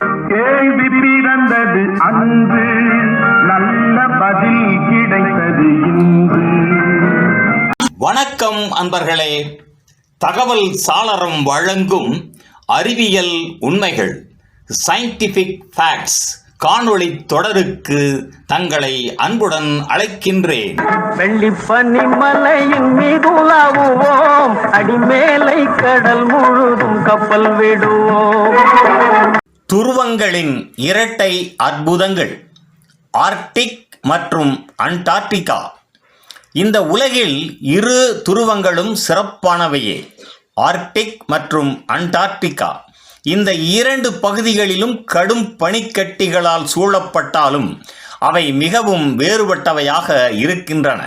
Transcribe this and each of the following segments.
கேள்வி பிறந்தது அன்று நல்ல பதில் கிடைத்தது இன்று. வணக்கம் அன்பர்களே. தகவல் சாளரம் வழங்கும் அறிவியல் உண்மைகள் சயின்டிஃபிக் ஃபேக்ட்ஸ் காணொளி தொடருக்கு தங்களை அன்புடன் அழைக்கின்றேன். வெள்ளிப்பனி மலையின் மீது உலாவுவோம். அடிமேலை கடல் முழுதும் கப்பல் விடுவோம். துருவங்களின் இரட்டை அற்புதங்கள் ஆர்க்டிக் மற்றும் அண்டார்டிகா இந்த உலகில் இரு துருவங்களும் சிறப்பானவையே ஆர்க்டிக் மற்றும் அண்டார்டிகா இந்த இரண்டு பகுதிகளிலும் கடும் பனிக்கட்டிகளால் சூழப்பட்டாலும் அவை மிகவும் வேறுபட்டவையாக இருக்கின்றன.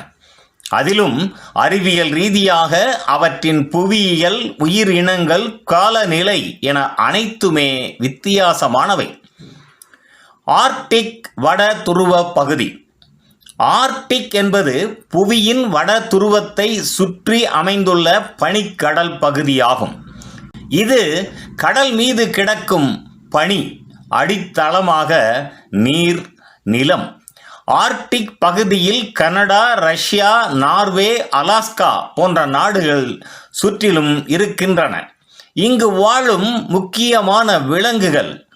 அதிலும் அறிவியல் ரீதியாக அவற்றின் புவியியல் உயிரினங்கள் காலநிலை என அனைத்துமே வித்தியாசமானவை. ஆர்க்டிக் வட துருவ பகுதி. ஆர்க்டிக் என்பது புவியின் வட துருவத்தை சுற்றி அமைந்துள்ள பனிக்கடல் பகுதியாகும். இது கடல் மீது கிடக்கும் பனி அடித்தளமாக நீர் நிலம் ஆர்க்டிக் பகுதியில் கனடா ரஷ்யா நார்வே அலாஸ்கா போன்ற நாடுகள் சுற்றிலும் இருக்கின்றன. இங்கு வாழும் முக்கியமான விலங்குகள்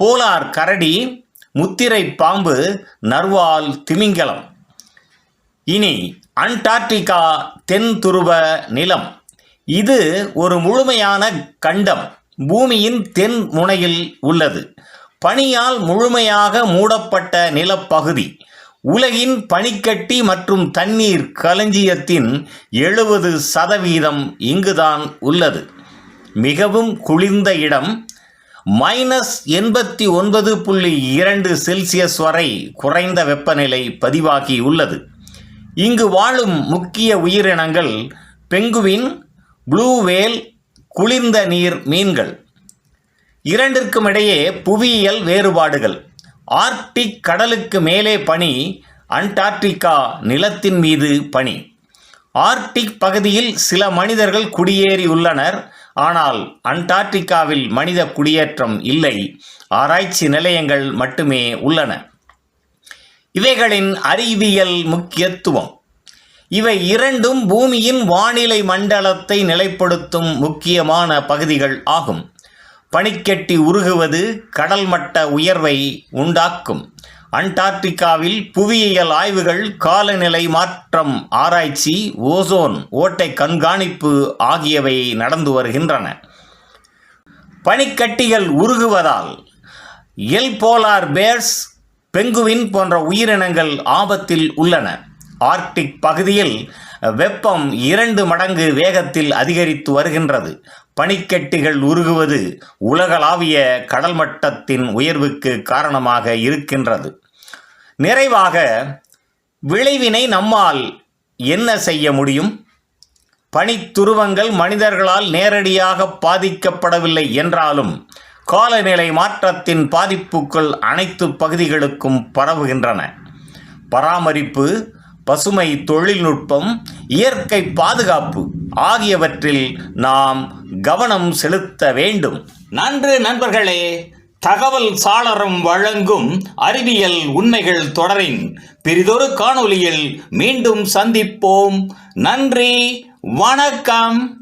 போலார் கரடி முத்திரை பாம்பு நர்வால் திமிங்கலம். இனி அண்டார்டிகா தென் துருவ நிலம். இது ஒரு முழுமையான கண்டம். பூமியின் தென் முனையில் உள்ளது. பனியால் முழுமையாக மூடப்பட்ட நிலப்பகுதி. உலகின் பனிக்கட்டி மற்றும் தண்ணீர் களஞ்சியத்தின் எழுபது சதவீதம் இங்குதான் உள்ளது. மிகவும் குளிர்ந்த இடம். மைனஸ் எண்பத்தி ஒன்பது புள்ளி இரண்டு செல்சியஸ் வரை குறைந்த வெப்பநிலை பதிவாகி உள்ளது. இங்கு வாழும் முக்கிய உயிரினங்கள் பெங்குவின் ப்ளூ வேல் குளிர்ந்த நீர் மீன்கள். இரண்டிற்கும் இடையே புவியியல் வேறுபாடுகள். ஆர்க்டிக் கடலுக்கு மேலே பனி அண்டார்டிகா நிலத்தின் மீது பனி. ஆர்க்டிக் பகுதியில் சில மனிதர்கள் குடியேறியுள்ளனர் ஆனால் அண்டார்டிகாவில் மனித குடியேற்றம் இல்லை. ஆராய்ச்சி நிலையங்கள் மட்டுமே உள்ளன. இவைகளின் அறிவியல் முக்கியத்துவம். இவை இரண்டும் பூமியின் வானிலை மண்டலத்தை நிலைப்படுத்தும் முக்கியமான பகுதிகள் ஆகும். பனிக்கட்டி உருகுவது கடல் மட்ட உயர்வை உண்டாக்கும். அண்டார்டிகாவில் புவியியல் ஆய்வுகள் காலநிலை மாற்றம் ஆராய்ச்சி ஓசோன் ஓட்டை கண்காணிப்பு ஆகியவை நடந்து வருகின்றன. பனிக்கட்டிகள் உருகுவதால் எல் போலார் பேர்ஸ் பெங்குவின் போன்ற உயிரினங்கள் ஆபத்தில் உள்ளன. ஆர்க்டிக் பகுதியில் வெப்பம் இரண்டு மடங்கு வேகத்தில் அதிகரித்து வருகின்றது. பனிக்கட்டிகள் உருகுவது உலகளாவிய கடல் மட்டத்தின் உயர்வுக்கு காரணமாக இருக்கின்றது. நிறைவாக விளைவினை நம்மால் என்ன செய்ய முடியும்? பனித்துருவங்கள் மனிதர்களால் நேரடியாக பாதிக்கப்படவில்லை என்றாலும் காலநிலை மாற்றத்தின் பாதிப்புகள் அனைத்து பகுதிகளுக்கும் பரவுகின்றன. பராமரிப்பு பசுமை தொழில்நுட்பம் இயற்கை பாதுகாப்பு ஆகியவற்றில் நாம் கவனம் செலுத்த வேண்டும். நன்று நண்பர்களே தகவல் சாளரம் வழங்கும் அறிவியல் உண்மைகள் தொடரின் பிரிதொரு காணொளியில் மீண்டும் சந்திப்போம். நன்றி வணக்கம்.